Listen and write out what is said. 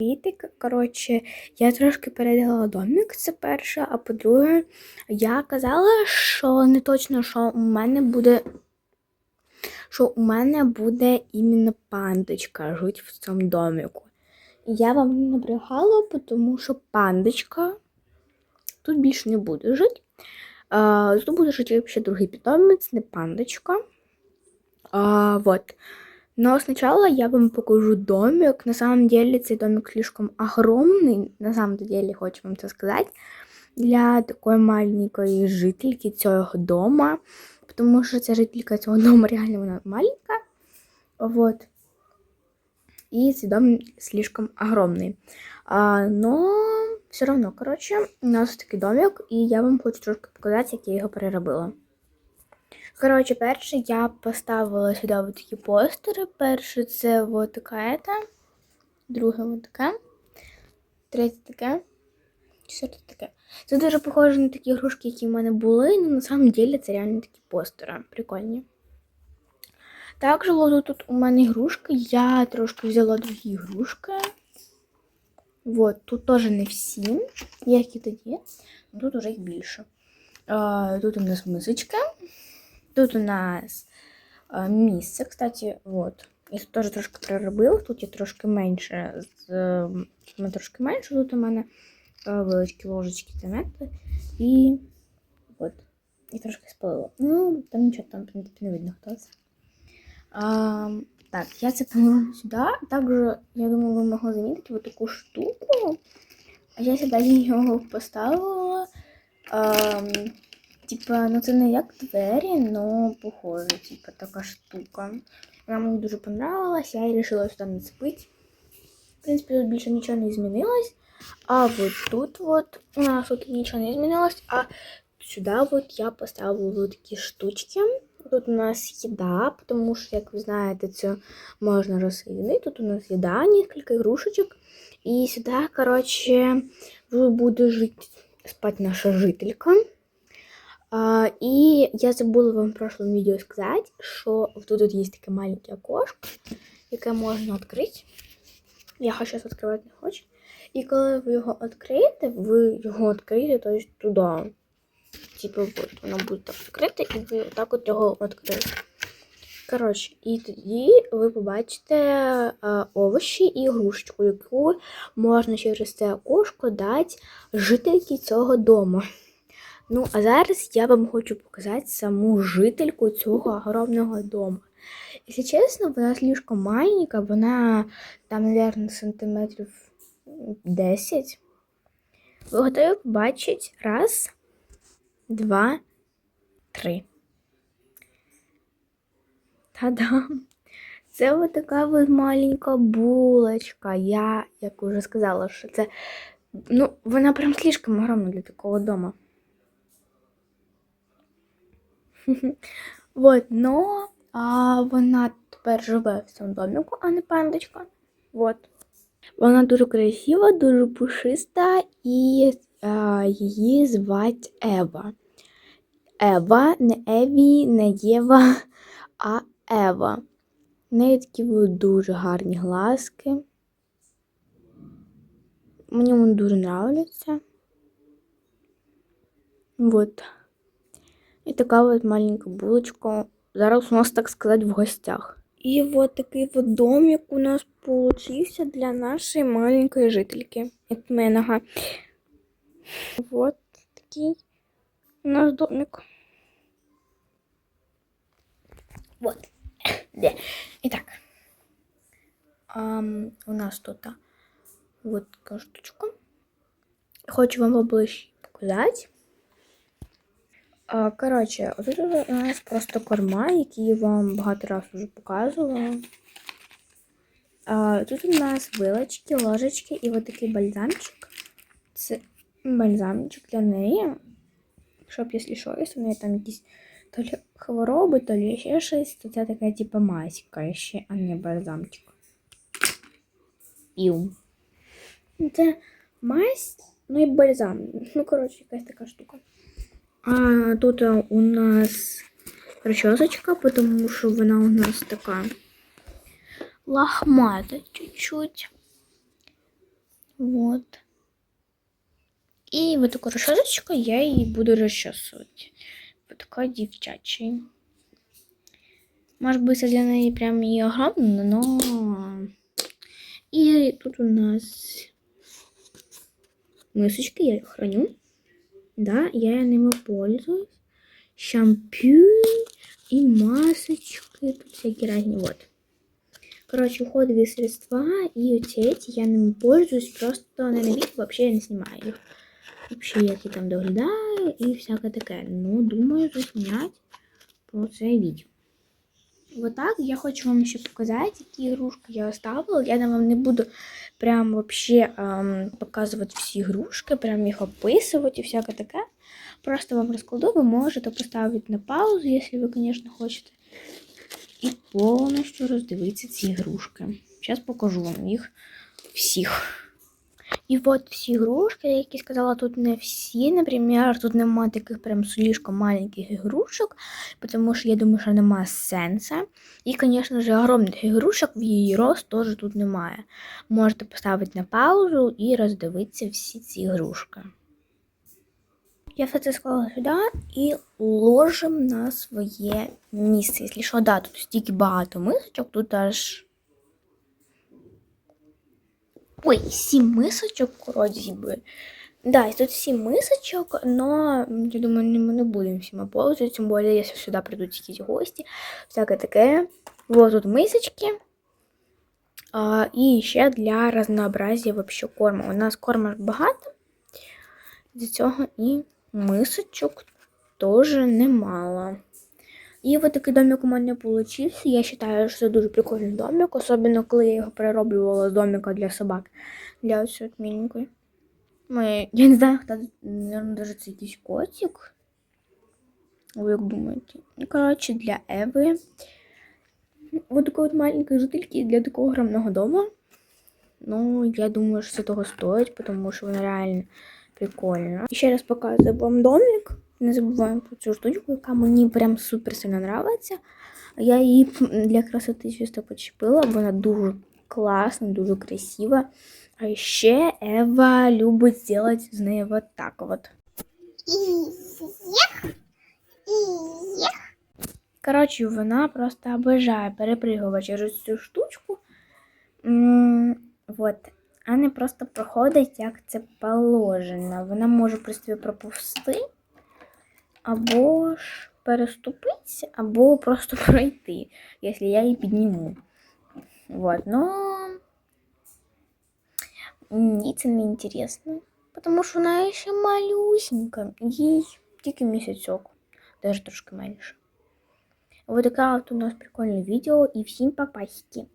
Вітик, коротше, я трошки передала домик, це перше, а по-друге, я казала, що не точно, що у мене буде. Що у мене буде іменно пандочка жить в цьому домику. Я вам не набрехала, тому що пандочка тут більше не буде жити. Тут буде жити ще другий питомець, не пандочка. А, вот. Но сначала я вам покажу домик. На самом деле цей домик слишком огромный, на самом деле хочу вам це сказати, для такої маленької жительки цього дома. Тому що ця жителька цього дому реально вона маленька. Вот. И цей дом слишком огромный. А, но все равно, короче, у нас такий домик, і я вам хочу трошки показати, як я його переробила. Коротше, перше я поставила сюди от такі постери. Перше це от така друге от таке, третє таке, четверте таке. Це дуже похоже на такі ігрушки, які в мене були, але на самом деле це реально такі постери. Прикольні. Також от тут у мене ігрушки. Я трошки взяла другі ігрушки. Вот, тут теж не всі, як і тоді, тут уже їх більше. А, тут у нас мисочка. Тут у нас а, місце, кстати, вот. Я тут теж трошки переробила, тут я трошки менше, з, м, трошки менше, тут у мене а, вилочки, ложечки та мети. І от. І трошки спалила. Ну, там нічого, там принципі, не видно хто це. А, так, я це положу сюди. Також, я думаю, ви могли замітити вот таку штуку. А я сюди його поставила. А, Типа, ну це не як двері, но похоже, типа така штука. Вона мені дуже понравилась, я вирішила сюди нацепити. В принципі, тут більше нічого не змінилось. А вот тут вот у нас тут нічого не змінилось, а сюди вот я поставила такі штучки. Тут у нас їда, тому що, як ви знаєте, це можна розсоединити. Тут у нас їда, кілька ігрушечок. І сюди, коротше, буде жити, спати наша жителька. А, і я забула вам в прошлому відео сказати, що тут, тут є таке маленьке окошко, яке можна відкрити. Я зараз відкривати не хочу. І коли ви його відкриєте, ви його відкриєте тобто туди. Типу, от, воно буде так відкрите, і ви отак от його відкриєте. Коротше, і тоді ви побачите а, овочі і грушечку, яку можна через це окошко дати жительки цього дому. Ну, а зараз я вам хочу показати саму жительку цього огромного дому. Якщо чесно, вона слишком маленька, вона там, мабуть, сантиметрів 10. Ви готові побачити? Раз, два, три. Та-дам! Це ось така ось маленька булочка. Я, як вже сказала, що це. Ну, вона прям слишком огромна для такого дому. Вот, но а, вона тепер живе в цьому домику, а не пандочка. Вот. Вона дуже красива, дуже пушиста і а, її звати Ева. Ева, не Еві, не Єва, а Ева. В неї такі будуть дуже гарні глазки. Мені вони дуже нравляться. Вот. І така от маленька булочка. Зараз у нас, так сказати, в гостях. І от такий от домик у нас получився для нашої маленької жительки. Етменага. Вот такий у нас домик. Вот. Де. І так. Um, у нас тут вот така штучка. Хочу вам поближче показати. Коротше, тут у нас просто корма, які я вам багато разів вже показувала. А, Тут у нас вилочки, ложечки і от такий бальзамчик. Це бальзамчик для неї. Щоб, якщо що, якщо у неї там якісь то лі хвороби, то лі ще щось, то це така типу маська ще, а не бальзамчик. Пів. Це мазь, ну і бальзам. Ну, коротше, якась така штука. А тут у нас расчесочка, потому что вона у нас така лохмата чуть-чуть. Вот. І вот таку решеточку я її буду розчесувати. Вот така дівчачий. Может быть, для неї прям і огромно, но... І тут у нас мисочки, я їх храню. Да, я ними пользуюсь. Шампунь и масочки. Тут всякие разные. Вот. Короче, уходовые средства и вот эти я ними пользуюсь. Просто на вид вообще я не снимаю их. Вообще я там доглядаю и всякое такое. Ну, думаю, заснять про це. Вот так я хочу вам ще показати, які ігрушки я оставила. Я вам не буду прям вообще ем, показувати всі ігрушки, прям їх описувати і всяке таке. Просто вам розкладу, ви можете поставити на паузу, якщо ви, звісно, хочете. І повністю роздивитися ці ігрушки. Зараз покажу вам їх всіх. І от всі ігрушки, які сказала, тут не всі, наприклад, тут немає таких прям слишком маленьких ігрушок, тому що я думаю, що немає сенсу. І, звісно ж, огромних ігрушок в її рост теж тут немає. Можете поставити на паузу і роздивитися всі ці ігрушки. Я все це склала сюди і ложимо на своє місце. Якщо що, да, тут стільки багато мисочок, тут аж. Ой, сім мисочок, би. Да, і тут сім мисочок, но я думаю, ми не будемо всіма пользоваться, тим більше, якщо сюди прийдуть якісь гості, всяке таке. Вот тут мисочки. А, і ще для разнообразия вообще корму. У нас корму багато. З цього і мисочок теж немало. І от такий домик у мене вийшов. Я вважаю, що це дуже прикольний домик, особливо коли я його перероблювала з домика для собак. Для ось от. Я не знаю, хто наверное, даже це якийсь котик. Ви як думаєте? Ну, коротше, для Еви. Вот такой вот маленькой жительки для такого огромного дома. Ну, я думаю, що це того стоїть, тому що вона реально прикольна. І ще раз показую вам домик. Не забуваємо про цю штучку, яка мені прям супер сильно подобається. Я її для красоти чисто почепила, вона дуже класна, дуже красива. А ще Ева любить зробити з нею вот так вот. Коротше, вона просто обожає перепригувати через цю штучку. Вот. А не просто проходить, як це положено. Вона може просто проповсти, або ж переступити, або просто пройти, якщо я її підніму. Вот, но мені це не інтересно, тому що вона ще малюсенька, їй тільки місяцьок, навіть трошки менше. Вот така от у нас прикольне відео і всім папасики.